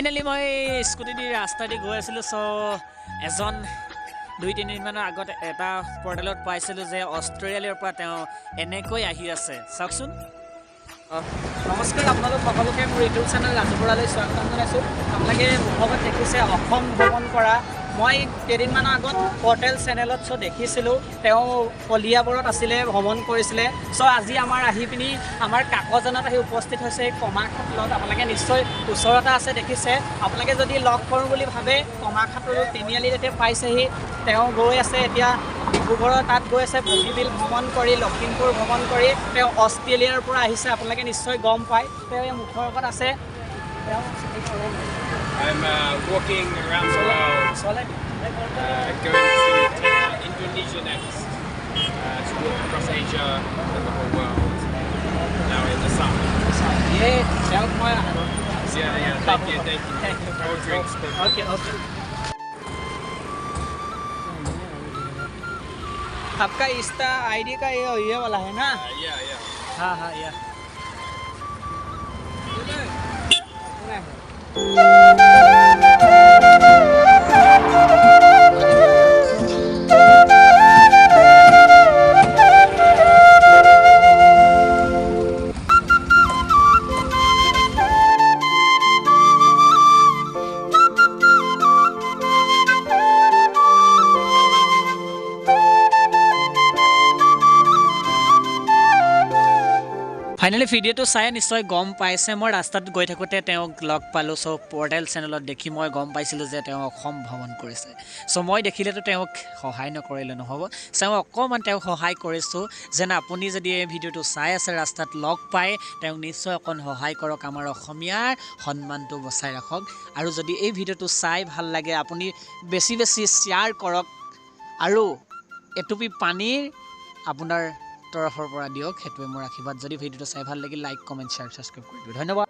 Finally মই scooty দি ৰাস্তা দি গৈ আছিলোঁ চ' এজন দুই তিনিদিনমানৰ আগত এটা পৰ্টেলত পাইছিলোঁ যে অষ্ট্ৰেলিয়াৰ পৰা তেওঁ এনেকৈ আহি আছে। চাওকচোন। নমস্কাৰ আপোনালোক সকলোকে মোৰ ইউটিউব চেনেল ৰাজু বৰালৈ স্বাগতম জনাইছোঁ। আপোনালোকে মুখত দেখিছে অসম ভ্ৰমণ কৰা। মই কেইদিনমানৰ আগত পৰ্টেল চেনেলত চ' দেখিছিলোঁ। তেওঁ কলিয়াবৰত আছিলে ভ্ৰমণ কৰিছিলে। চ' আজি আমাৰ আহি পিনি আমাৰ কাকজনত আহি উপস্থিত হৈছে এই কমাৰখাটলত। আপোনালোকে নিশ্চয় ওচৰতে আছে দেখিছে। আপোনালোকে যদি লগ কৰোঁ বুলি ভাবে কমাৰখাটৰ তিনিআলিত এতিয়া পাইছেহি। তেওঁ গৈ আছে এতিয়া ডিব্ৰুগড়ৰ তাত গৈ আছে বগীবিল ভ্ৰমণ কৰি লখিমপুৰ ভ্ৰমণ কৰি। তেওঁ অষ্ট্ৰেলিয়াৰ পৰা আহিছে আপোনালোকে নিশ্চয় গম পায়। তেওঁ এই মুখৰ আগত আছে। आपका इंस्टा आईडी का ये ये वाला है ना? yeah, yeah. हाँ हाँ या। ফাইনেলি ভিডিঅ'টো চাই নিশ্চয় গম পাইছে। মই ৰাস্তাত গৈ থাকোঁতে তেওঁক লগ পালোঁ। চ' পৰ্টেল চেনেলত দেখি মই গম পাইছিলোঁ যে তেওঁ অসম ভ্ৰমণ কৰিছে। চ' মই দেখিলেতো তেওঁক সহায় নকৰিলে নহ'ব। মই অকণমান তেওঁক সহায় কৰিছোঁ যেন আপুনি যদি এই ভিডিঅ'টো চাই আছে ৰাস্তাত লগ পায় তেওঁক নিশ্চয় অকণ সহায় কৰক। আমাৰ অসমীয়াৰ সন্মানটো বচাই ৰাখক। আৰু যদি এই ভিডিঅ'টো চাই ভাল লাগে আপুনি বেছি বেছি শ্বেয়াৰ কৰক। আৰু এটুপি পানীৰ আপোনাৰ তৰফৰ পৰা দিয়ক। সেইটোৱে মোৰ আশীৰ্বাদ। যদি ভিডিঅ'টো চাই ভাল লাগিল লাইক কমেণ্ট শ্বেয়াৰ ছাবস্ক্ৰাইব কৰি দিব ধন্যবাদ।